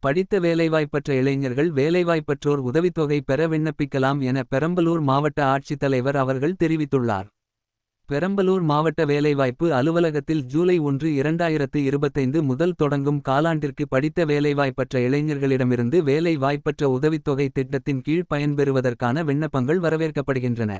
படித்த வேலைவாய்ப்பற்ற இளைஞர்கள் வேலைவாய்ப்பற்றோர் உதவித்தொகை பெற விண்ணப்பிக்கலாம் என பெரம்பலூர் மாவட்ட ஆட்சித்தலைவர் அவர்கள் தெரிவித்துள்ளார். பெரம்பலூர் மாவட்ட வேலைவாய்ப்பு அலுவலகத்தில் ஜூலை ஒன்று இரண்டாயிரத்து இருபத்தைந்து முதல் தொடங்கும் காலாண்டிற்கு படித்த வேலைவாய்ப்பற்ற இளைஞர்களிடமிருந்து வேலை வாய்ப்பற்ற உதவித்தொகை திட்டத்தின் கீழ் பயன்பெறுவதற்கான விண்ணப்பங்கள் வரவேற்கப்படுகின்றன.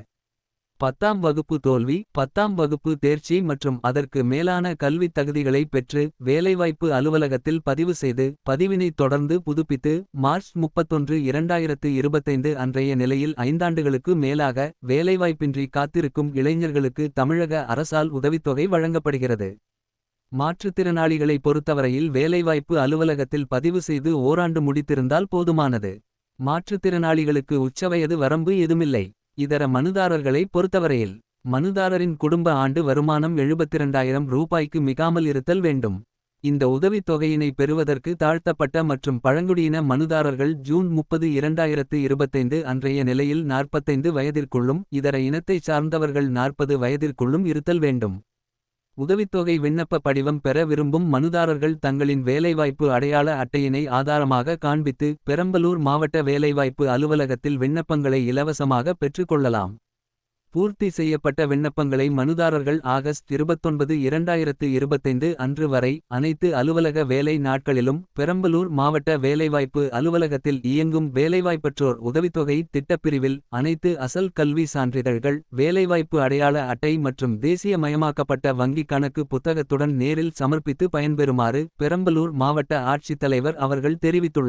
பத்தாம் வகுப்பு தோல்வி பத்தாம் வகுப்பு தேர்ச்சி மற்றும் அதற்கு மேலான கல்வித் தகுதிகளை பெற்று வேலைவாய்ப்பு அலுவலகத்தில் பதிவு செய்து பதிவினைத் தொடர்ந்து புதுப்பித்து மார்ச் முப்பத்தொன்று இரண்டாயிரத்து இருபத்தைந்து அன்றைய நிலையில் ஐந்தாண்டுகளுக்கு மேலாக வேலைவாய்ப்பின்றி காத்திருக்கும் இளைஞர்களுக்கு தமிழக அரசால் உதவித்தொகை வழங்கப்படுகிறது. மாற்றுத்திறனாளிகளை பொறுத்தவரையில் வேலைவாய்ப்பு அலுவலகத்தில் பதிவு செய்து ஓராண்டு முடித்திருந்தால் போதுமானது. மாற்றுத்திறனாளிகளுக்கு உச்சவயது வரம்பு எதுமில்லை. இதர மனுதாரர்களை பொறுத்தவரையில். மனுதாரரின் குடும்ப ஆண்டு வருமானம் எழுபத்திரண்டாயிரம் ரூபாய்க்கு மிகாமல் இருத்தல் வேண்டும். இந்த உதவித் தொகையினை பெறுவதற்கு தாழ்த்தப்பட்ட மற்றும் பழங்குடியின மனுதாரர்கள் ஜூன் முப்பது இரண்டாயிரத்து இருபத்தைந்து அன்றைய நிலையில் நாற்பத்தைந்து வயதிற்குள்ளும் இதர இனத்தைச் சார்ந்தவர்கள் நாற்பது வயதிற்குள்ளும் இருத்தல் வேண்டும். உதவித்தொகை விண்ணப்ப படிவம் பெற விரும்பும் மனுதாரர்கள் தங்களின் வேலைவாய்ப்பு அடையாள அட்டையினை ஆதாரமாக காண்பித்து பெரம்பலூர் மாவட்ட வேலைவாய்ப்பு அலுவலகத்தில் விண்ணப்பங்களை இலவசமாக பெற்றுக்கொள்ளலாம் பூர்த்தி செய்யப்பட்ட விண்ணப்பங்களை மனுதாரர்கள் ஆகஸ்ட் இருபத்தொன்பது இரண்டாயிரத்து இருபத்தைந்து அன்று வரை அனைத்து அலுவலக வேலை நாட்களிலும் பெரம்பலூர் மாவட்ட வேலைவாய்ப்பு அலுவலகத்தில் இயங்கும் வேலைவாய்ப்பற்றோர் உதவித்தொகை திட்டப்பிரிவில் அனைத்து அசல் கல்வி சான்றிதழ்கள் வேலைவாய்ப்பு அடையாள அட்டை மற்றும் தேசியமயமாக்கப்பட்ட வங்கிக் கணக்கு புத்தகத்துடன் நேரில் சமர்ப்பித்து பயன்பெறுமாறு பெரம்பலூர் மாவட்ட ஆட்சித்தலைவர் அவர்கள் தெரிவித்துள்ளார்.